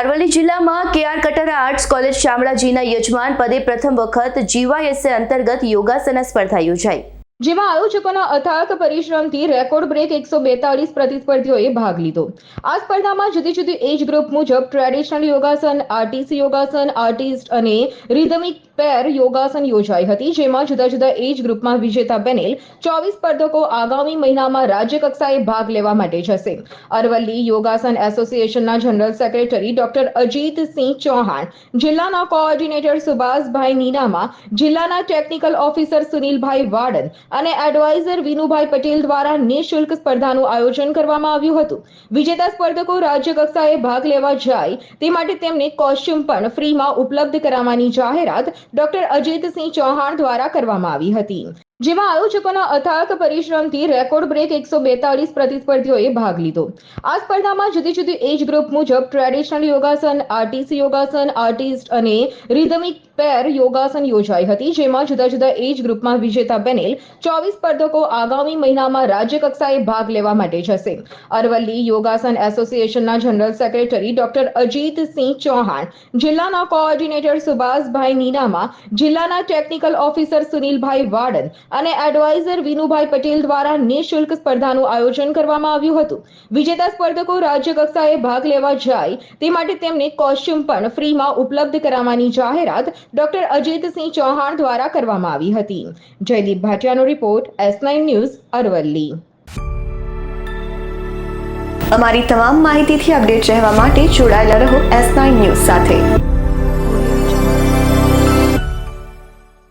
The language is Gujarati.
અરવલ્લી જિલ્લામાં કેઆર કટર આર્ટ્સ કોલેજ શામળાજીના યજમાન પદે પ્રથમ વખત જીવાયએસએ અંતર્ગત યોગાસન સ્પર્ધા યોજાઈ. જેમાં આયોજકોના અથાક પરિશ્રમથી રેકોર્ડ બ્રેક એકસો બેતાળીસ પ્રતિસ્પર્ધીઓએ ભાગ લીધો. આ સ્પર્ધામાં જુદી જુદી એજ ગ્રુપ મુજબ traditional yogasana artist yogasana, artist અને રિધમિક પેર યોગાસન યોજાઈ હતી, જેમાં જુદા જુદા એજ ગ્રુપમાં વિજેતા બનેલ ચોવીસ સ્પર્ધકો આગામી મહિનામાં રાજ્ય કક્ષાએ ભાગ લેવા માટે જશે. અરવલ્લી યોગાસન એસોસિએશનના general secretary doctor Ajitsinh Chauhan, જિલ્લાના કોઓર્ડિનેટર સુભાષભાઈ નીનામા, જિલ્લાના ટેકનિકલ ઓફિસર સુનિલભાઈ વાડન અને એડવાઇઝર વિનુભાઈ પટેલ દ્વારા નિઃશુલ્ક સ્પર્ધાનું આયોજન કરવામાં આવ્યું હતું. વિજેતા સ્પર્ધકો રાજ્ય કક્ષાએ ભાગ લેવા જાય તે માટે તેમને કોસ્ચ્યુમ પણ ફ્રીમાં ઉપલબ્ધ કરાવવાની જાહેરાત ડોક્ટર અજીતસિંહ ચૌહાણ દ્વારા કરવામાં આવી હતી. જેમાં આયોજકોના અથાક પરિશ્રમથી રેકોર્ડ બ્રેક એકસો બેતાળીસ પ્રતિસ્પર્ધીઓએ ભાગ લીધો. આ સ્પર્ધામાં જુદી જુદી એજ ગ્રુપ મુજબ traditional yogasana, artistic yogasana, artist અને રિધમિક પેર યોગાસન યોજાઈ હતી, જેમાં જુદા જુદા એજ ગ્રુપમાં વિજેતા બનેલ ચોવીસ સ્પર્ધકો આગામી મહિનામાં રાજ્ય કક્ષાએ ભાગ લેવા માટે જશે. અરવલ્લી યોગાસન એસોસિએશનના general secretary doctor Ajitsinh Chauhan, જિલ્લાના કોઓર્ડિનેટર સુભાષભાઈ નીનામા, જિલ્લાના ટેકનિકલ ઓફિસર સુનિલભાઈ વાડન અને એડવાઇઝર વિનુભાઈ પટેલ દ્વારા નિઃશુલ્ક સ્પર્ધાનું આયોજન કરવામાં આવ્યું હતું. વિજેતા સ્પર્ધકો રાજ્ય કક્ષાએ ભાગ લેવા જાય તે માટે તેમને કોસ્ચ્યુમ પણ ફ્રીમાં ઉપલબ્ધ કરાવવાની જાહેરાત ડોક્ટર અજીતસિંહ ચૌહાણ દ્વારા કરવામાં આવી હતી. Jaydeep ભાટિયાનો report S nine news Aravalli. અમારી તમામ માહિતીથી અપડેટ રહેવા માટે જોડાયેલા રહો એસ નાઇન ન્યૂઝ સાથે.